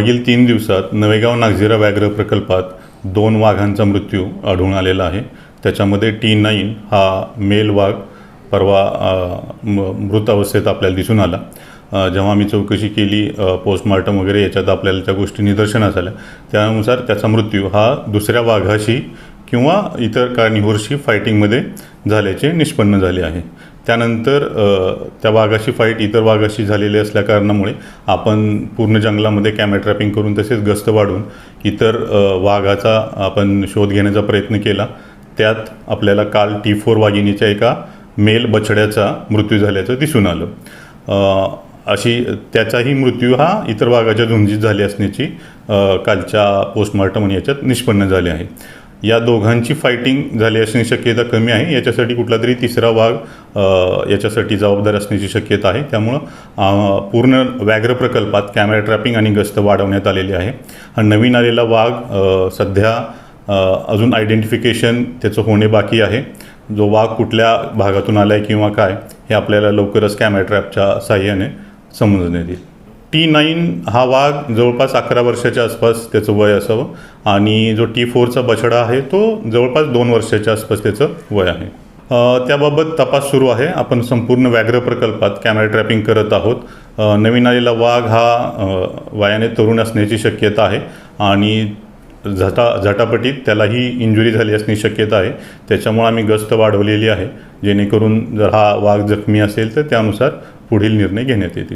मागील तीन दिवसात नवेगाव नागझिरा व्याघ्र प्रकल्पात दोन वाघांचा मृत्यू आढळून आलेला आहे. त्याच्यामध्ये टी नाईन हा मेल वाघ परवा म- मृत अवस्थेत आपल्याला दिसून आला. जेव्हा आम्ही चौकशी केली पोस्टमार्टम वगैरे याच्यात आपल्याला त्या गोष्टी निदर्शनास आल्या. त्यानुसार त्याचा मृत्यू हा दुसऱ्या वाघाशी किंवा इतर कार्निव्हरशी फायटिंगमध्ये झाल्याचे निष्पन्न झाले आहे. त्यानंतर त्या वाघाशी फाईट इतर वाघाशी झालेली असल्या कारणामुळे आपण पूर्ण जंगलामध्ये कॅमेरा ट्रॅपिंग करून तसेच गस्त वाढून इतर वाघाचा आपण शोध घेण्याचा प्रयत्न केला. त्यात आपल्याला काल टी फोर वाघिणीच्या एका मेल बछड्याचा मृत्यू झाल्याचं दिसून आलं. अशी त्याचाही मृत्यू हा इतर वाघाच्या झुंजीत झाली असण्याची कालच्या पोस्टमॉर्टम याच्यात निष्पन्न झाले आहे. या दोघांची फायटिंग झाली असण्याची शक्यता कमी आहे. याच्यासाठी कुठला तरी तिसरा वाघ याच्यासाठी जबाबदार असण्याची शक्यता आहे. त्यामुळं पूर्ण व्याघ्र प्रकल्पात कॅमेरा ट्रॅपिंग आणि गस्त वाढवण्यात आलेली आहे. हा नवीन आलेला वाघ सध्या अजून आयडेंटिफिकेशन त्याचं होणे बाकी आहे. जो वाघ कुठल्या भागातून आला आहे किंवा काय हे आपल्याला लवकरच कॅमेरा ट्रॅपच्या साह्याने समजण्यात येईल. टी नाईन हा वाघ जवळपास अकरा वर्षाच्या आसपास त्याचं वय असावं. आणि जो टी फोरचा बछडा आहे तो जवळपास दोन वर्षाच्या आसपास त्याचं वय आहे. त्याबाबत तपास सुरू आहे. आपण संपूर्ण व्याघ्र प्रकल्पात कॅमेरा ट्रॅपिंग करत आहोत. नवीन आलेला वाघ हा वयाने तरुण असण्याची शक्यता आहे. आणि झटा झटापटीत त्यालाही इंजुरी झाली असण्याची शक्यता आहे. त्याच्यामुळे आम्ही गस्त वाढवलेली आहे. जेणेकरून जर हा वाघ जखमी असेल तर त्यानुसार पुढील निर्णय घेण्यात येतील.